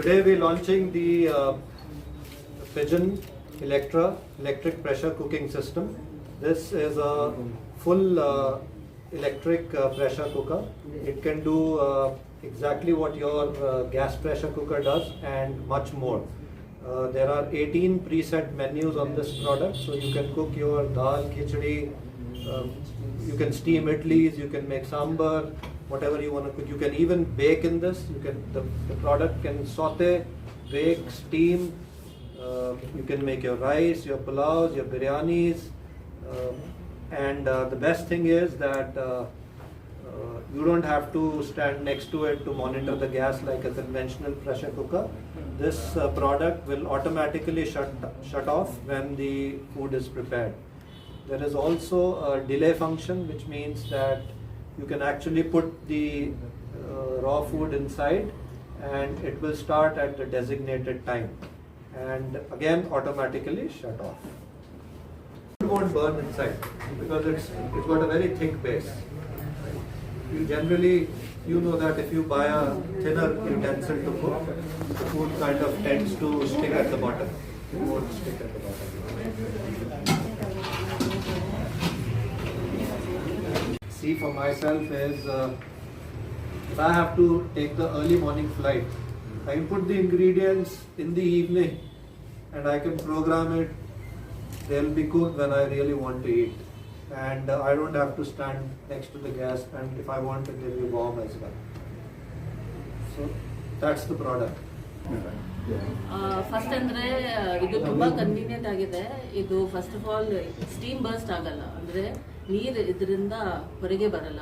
Today we're launching the uh, Pigeon Electra electric pressure cooking system. This is a full uh, electric uh, pressure cooker. It can do uh, exactly what your uh, gas pressure cooker does and much more. Uh, there are 18 preset menus on this product, so you can cook your dal, khichdi, um, you can steam idlis, you can make sambar, whatever you want to cook. You can even bake in this. You can the, the product can saute, bake, steam. Uh, you can make your rice, your pulaus, your biryanis, um, and uh, the best thing is that uh, uh, you don't have to stand next to it to monitor the gas like a conventional pressure cooker. This uh, product will automatically shut shut off when the food is prepared. There is also a delay function, which means that you can actually put the uh, raw food inside and it will start at the designated time and again automatically shut off. It won't burn inside because it's, it's got a very thick base. You generally, you know that if you buy a thinner utensil to cook, the food kind of tends to stick at the bottom. It won't stick at the bottom See for myself is uh, if I have to take the early morning flight, I can put the ingredients in the evening and I can program it. They'll be cooked when I really want to eat. And uh, I don't have to stand next to the gas and if I want it, they'll be warm as well. So that's the product. First ಅಂದ್ರೆ ಆ, ಇದು ತುಂಬಾ convenient ಆಗಿದೆ ಇದು first of all steam burst ಆಗಲ್ಲ ಅಂದ್ರೆ ನೀರು ಇದರಿಂದ ಹೊರಗೆ ಬರಲ್ಲ.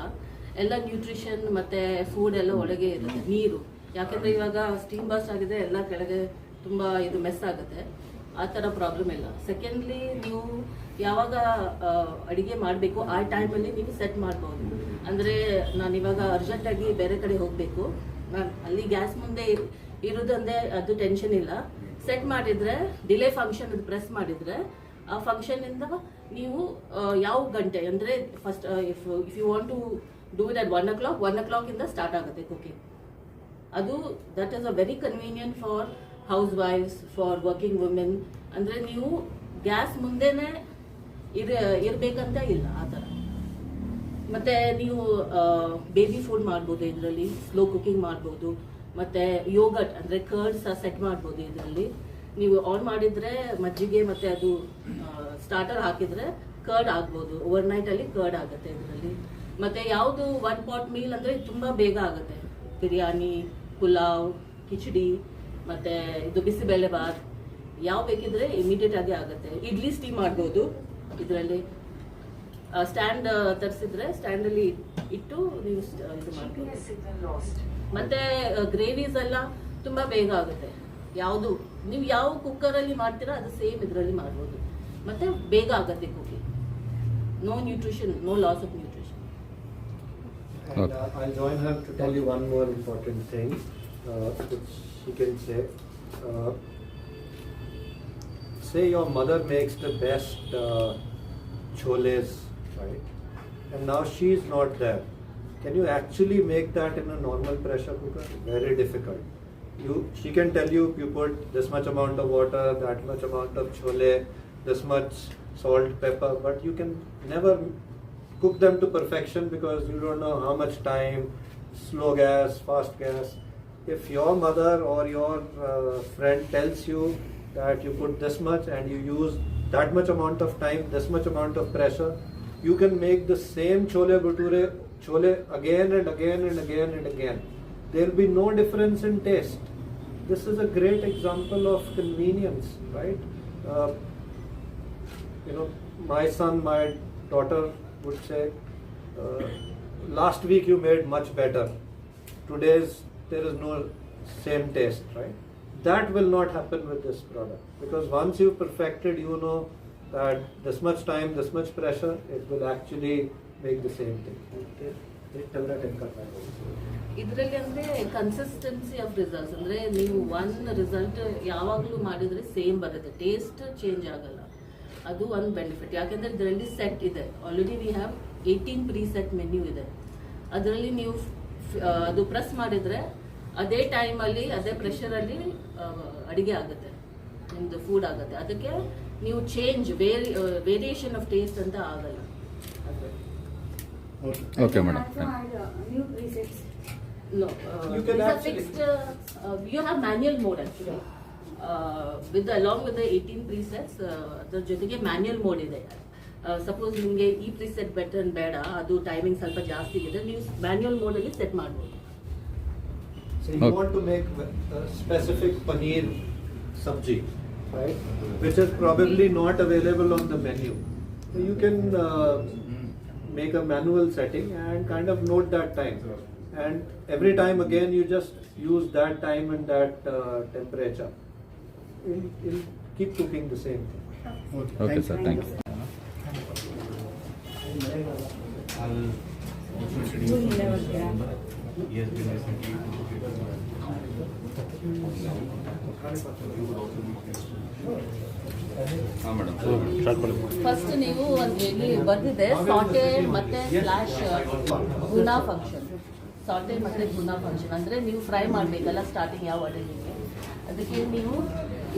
ಎಲ್ಲ ನ್ಯೂಟ್ರಿಷನ್ ಮತ್ತೆ ಫುಡ್ ಎಲ್ಲ ಒಳಗೆ ಇರುತ್ತೆ, ನೀರು. ಯಾಕಂದ್ರೆ ಇವಾಗ ಸ್ಟೀಮ್ ಬಾಸ್ಟ್ ಆಗಿದೆ, ಎಲ್ಲ ಕೆಳಗೆ ತುಂಬಾ ಇದು ಮೆಸ್ ಆಗುತ್ತೆ. ಆ ಥರ ಪ್ರಾಬ್ಲಮ್ ಇಲ್ಲ. ಸೆಕೆಂಡ್ಲಿ ನೀವು ಯಾವಾಗ ಅಡಿಗೆ ಮಾಡಬೇಕು, ಆ ಟೈಮಲ್ಲಿ ನೀವು ಸೆಟ್ ಮಾಡ್ಬೋದು. ಅಂದರೆ ನಾನು ಇವಾಗ ಅರ್ಜೆಂಟಾಗಿ ಬೇರೆ ಕಡೆ ಹೋಗಬೇಕು. ನಾನು ಅಲ್ಲಿ ಗ್ಯಾಸ್ ಮುಂದೆ ಇರ್- ಇರೋದಂದ್ರೆ ಅದು ಟೆನ್ಷನ್ ಇಲ್ಲ. ಸೆಟ್ ಮಾಡಿದ್ರೆ ಡಿಲೇ ಫಂಕ್ಷನ್ ಪ್ರೆಸ್ ಮಾಡಿದ್ರೆ ಆ ಫಂಕ್ಷನ್ ಇಂದ ನೀವು ಯಾವ ಗಂಟೆ, ಅಂದರೆ first if if you want to do it one o'clock one o'clock ಇಂದ ಸ್ಟಾರ್ಟ್ ಆಗುತ್ತೆ ಕುಕಿಂಗ್ ಅದು that is a very convenient for house ವೈಫ್ಸ್ ಫಾರ್ ವರ್ಕಿಂಗ್ ವುಮೆನ್ ಅಂದರೆ ನೀವು ಗ್ಯಾಸ್ ಮುಂದೆನೆ ಇರ, ಇರಬೇಕಂತ ಇಲ್ಲ, ಆ ಥರ. ಮತ್ತೆ ನೀವು ಬೇಬಿ ಫುಡ್ ಮಾಡ್ಬೋದು ಇದರಲ್ಲಿ ಸ್ಲೋ ಕುಕಿಂಗ್ ಮಾಡ್ಬೋದು. ಮತ್ತೆ ಯೋಗಟ್ ಅಂದರೆ ಕರ್ಡ್ಸ್ ಸೆಟ್ ಮಾಡ್ಬೋದು ಇದರಲ್ಲಿ. ನೀವು ಆನ್ ಮಾಡಿದ್ರೆ ಮಜ್ಜಿಗೆ ಮತ್ತೆ ಅದು ಸ್ಟಾರ್ಟರ್ ಹಾಕಿದ್ರೆ ಕರ್ಡ್ ಆಗ್ಬೋದು. ಓವರ್ ನೈಟಲ್ಲಿ ಕರ್ಡ್ ಆಗುತ್ತೆ ಇದರಲ್ಲಿ. ಮತ್ತೆ ಯಾವುದು ಒನ್ ಪಾಟ್ ಮೀಲ್ ಅಂದರೆ ತುಂಬ ಬೇಗ ಆಗುತ್ತೆ. ಬಿರಿಯಾನಿ ಪುಲಾವ್ ಕಿಚಡಿ ಮತ್ತೆ ಇದು ಬಿಸಿಬೇಳೆ ಬಾತ್ ಯಾವ ಬೇಕಿದ್ರೆ ಇಮಿಡಿಯೇಟ್ ಆಗಿ ಆಗುತ್ತೆ. ಇಡ್ಲಿ ಸ್ಟೀಮ್ ಮಾಡ್ಬೋದು ಇದರಲ್ಲಿ. ಸ್ಟ್ಯಾಂಡ್ ತರಿಸಿದ್ರೆ ಸ್ಟ್ಯಾಂಡಲ್ಲಿ ಇಟ್ಟು ನೀವು ಇದು ಮಾಡ್ಬೋದು. ಮತ್ತೆ ಗ್ರೇವೀಸ್ ಎಲ್ಲ ತುಂಬಾ ಬೇಗ ಆಗುತ್ತೆ. ಯಾವುದು ನೀವು ಯಾವ ಕುಕ್ಕರಲ್ಲಿ ಮಾಡ್ತೀರಾ ಅದು ಸೇಮ್ ಇದರಲ್ಲಿ ಮಾಡ್ಬೋದು ಮತ್ತೆ ಬೇಗ ಆಗುತ್ತೆ cooking no nutrition no loss of nutrition And uh, I'll join her to tell you one more important thing, uh, which she can say. Uh, say your mother makes the best uh, choles, right? And now she's not there. Can you actually make that in a normal pressure cooker? Very difficult. You, she can tell you if you put this much amount of water, that much amount of chole, this much salt, pepper, but you can never cook them to perfection because you don't know how much time, slow gas, fast gas. If your mother or your uh, friend tells you that you put this much and you use that much amount of time, this much amount of pressure, you can make the same chole bhature chole again and again and again and again. There will be no difference in taste. This is a great example of convenience, right? Uh, you know, my son, my daughter would say, uh, last week you made much better. Today's there is no same taste, right? That will not happen with this product because once you perfected, you know that this much time, this much pressure, it will actually make the same thing. ಇದರಲ್ಲಿ ಅಂದ್ರೆ consistency of results ಅಂದ್ರೆ ನೀವು one result ಯಾವಾಗಲೂ ಮಾಡಿದ್ರೆ same ಬರುತ್ತೆ. Taste change ಆಗಲ್ಲ. ಅದು ಒಂದು ಬೆನಿಫಿಟ್ ಯಾಕೆಂದ್ರೆ ಇದರಲ್ಲಿ ಸೆಟ್ ಇದೆ. Already we have eighteen preset menu ಇದೆ. ಅದರಲ್ಲಿ ನೀವು ಅದು ಪ್ರೆಸ್ ಮಾಡಿದ್ರೆ ಅದೇ ಟೈಮಲ್ಲಿ ಅದೇ ಪ್ರೆಷರಲ್ಲಿ ಅಡಿಗೆ ಆಗುತ್ತೆ. ನಿಮ್ದು ಫುಡ್ ಆಗುತ್ತೆ. ಅದಕ್ಕೆ ನೀವು change very variation of taste ಅಂತ ಆಗಲ್ಲ. ಅದು okay madam New presets. No, uh, You can these are actually- fixed. Uh, uh, you have manual mode actually. Uh, with the, along with the 18 presets, uh, ಅದ್ರ ಜೊತೆಗೆ manual mode ಇದೆ suppose ನಿಮಗೆ ಈ preset better ಬೇಡ ಅದು timing ಸ್ವಲ್ಪ ಜಾಸ್ತಿ ಇದೆ ನೀವು ಮ್ಯಾನ್ಯಲ್ ಮೋಡಲ್ಲಿ ಸೆಟ್ ಮಾಡ್ಬೋದು So you Okay. want to make a specific paneer sabji, right? Which is probably not available on the menu. So you can uh, make a manual setting and kind of note that time. And every time again, you just use that time and that uh, temperature. It'll, keep cooking the same thing. Okay, okay sir. Thank you. Thank you. Eleven gram. ಹಾಂ madam first ನೀವು ಇಲ್ಲಿ ಬಂದಿದೆ ಸಾಟೆ ಮತ್ತೆ slash Guna function ಸಾಟೆ ಮತ್ತೆ Guna function ಅಂದ್ರೆ ನೀವು fry ಮಾಡಬೇಕಲ್ಲ starting ಯಾವ ಅಡುಗೆಗೆ ಅದಕ್ಕೆ ನೀವು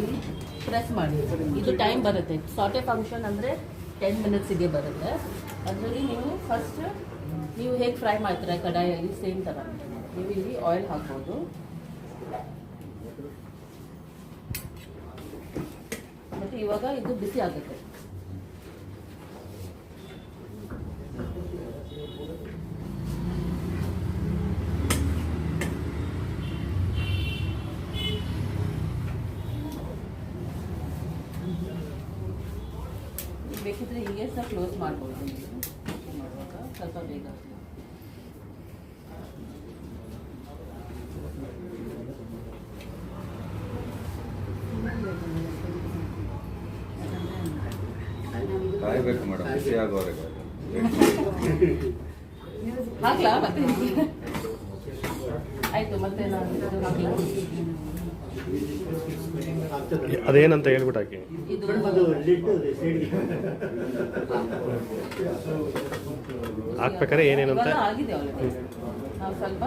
ಇಲ್ಲಿ ಪ್ರೆಸ್ ಮಾಡಿ. ಇದು ಟೈಮ್ ಬರುತ್ತೆ. ಸಾಟೆ ಫಂಕ್ಷನ್ ಅಂದರೆ ಟೆನ್ ಮಿನಿಟ್ಸಿಗೆ ಬರುತ್ತೆ. ಅದರಲ್ಲಿ ನೀವು ಫಸ್ಟ್ ನೀವು ಹೇಗೆ ಫ್ರೈ ಮಾಡ್ತೀರಾ? ಕಡಾಯಲ್ಲಿ ಸೇಮ್ ಥರ ನೀವು ಇಲ್ಲಿ ಆಯಿಲ್ ಹಾಕ್ಬೋದು. ಮತ್ತು ಇವಾಗ ಇದು ಬಿಸಿ ಆಗುತ್ತೆ. ಕ್ಲೋಸ್ ಮಾಡ್ಬೋದು ನೀವು ಮಾಡುವಾಗ ಸ್ವಲ್ಪ ಬೇಗ ಕಾಯಬೇಕು ಮೇಡಮ್ ಬಿಸಿ ಆಗೋವರೆಗೆ ಹಾಕ್ಲಾ ಮತ್ತೆ ಆಯ್ತು ಮತ್ತೆ ನಾನು ಇದು ಹಾಕ್ಲಾ ಅದೇನಂತ ಹೇಳ್ಬಿಟ್ಟು ಹಾಕಿ. ಹಾಕ್ಬೇಕಾರೆ ಏನೇನಂತ ಸ್ವಲ್ಪ